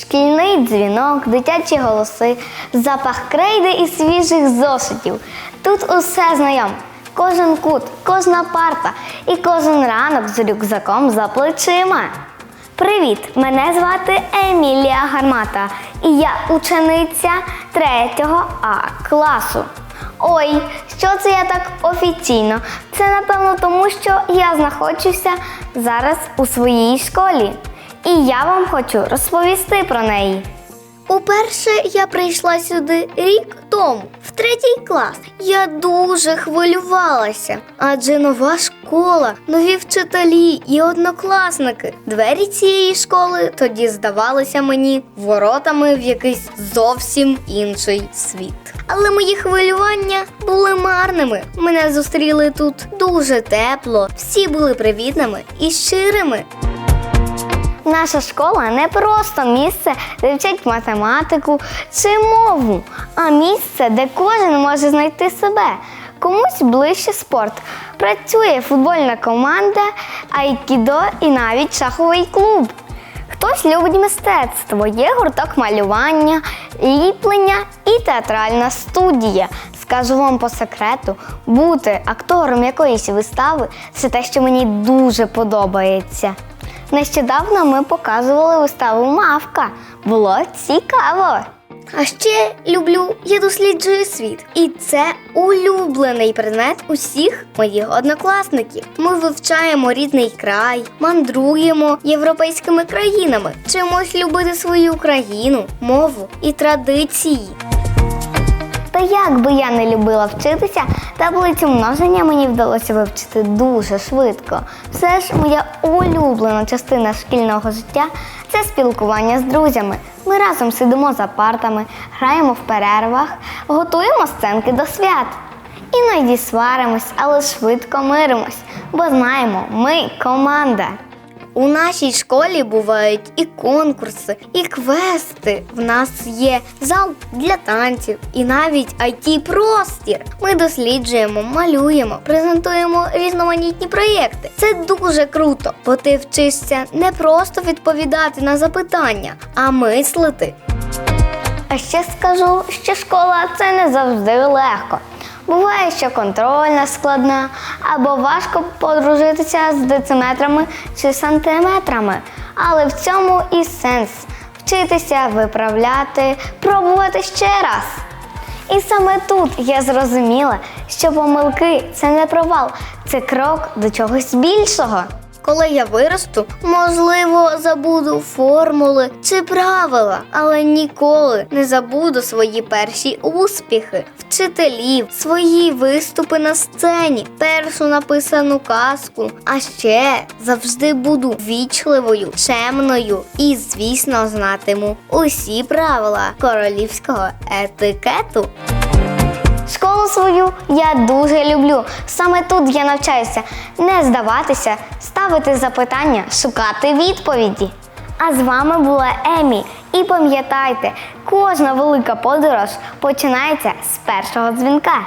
Шкільний дзвінок, дитячі голоси, запах крейди і свіжих зошитів. Тут усе знайоме. Кожен кут, кожна парта і кожен ранок з рюкзаком за плечима. Привіт! Мене звати Емілія Гармата, і я учениця 3 А класу. Ой, що це я так офіційно? Це напевно тому, що я знаходжуся зараз у своїй школі. І я вам хочу розповісти про неї. Уперше я прийшла сюди рік тому, в третій клас. Я дуже хвилювалася, адже нова школа, нові вчителі і однокласники. Двері цієї школи тоді здавалися мені воротами в якийсь зовсім інший світ. Але мої хвилювання були марними. Мене зустріли тут дуже тепло, всі були привітними і щирими. Наша школа не просто місце, де вчать математику чи мову, а місце, де кожен може знайти себе. Комусь ближче спорт. Працює футбольна команда, айкідо і навіть шаховий клуб. Хтось любить мистецтво, є гурток малювання, ліплення і театральна студія. Скажу вам по секрету, бути актором якоїсь вистави це те, що мені дуже подобається. Нещодавно ми показували виставу Мавка. Було цікаво. А ще люблю, я досліджую світ. І це улюблений предмет усіх моїх однокласників. Ми вивчаємо рідний край, мандруємо європейськими країнами, чимось любити свою країну, мову і традиції. Та як би я не любила вчитися, таблицю множення мені вдалося вивчити дуже швидко. Все ж моя улюблена частина шкільного життя це спілкування з друзями. Ми разом сидимо за партами, граємо в перервах, готуємо сценки до свят. Іноді сваримось, але швидко миримось, бо знаємо, ми команда. У нашій школі бувають і конкурси, і квести. В нас є зал для танців і навіть it простір Ми досліджуємо, малюємо, презентуємо різноманітні проєкти. Це дуже круто, бо ти вчишся не просто відповідати на запитання, а мислити. А ще скажу, що школа це не завжди легко. Буває, що контрольна складна, або важко подружитися з дециметрами чи сантиметрами. Але в цьому і сенс вчитися, виправляти, пробувати ще раз. І саме тут я зрозуміла, що помилки це не провал, це крок до чогось більшого. Коли я виросту, можливо, забуду формули чи правила, але ніколи не забуду свої перші успіхи, вчителів, свої виступи на сцені, першу написану казку. А ще завжди буду вічливою, чемною і, звісно, знатиму усі правила королівського етикету. Школу свою я дуже люблю. Саме тут я навчаюся не здаватися, ставити запитання, шукати відповіді. А з вами була Емі. І пам'ятайте, кожна велика подорож починається з першого дзвінка.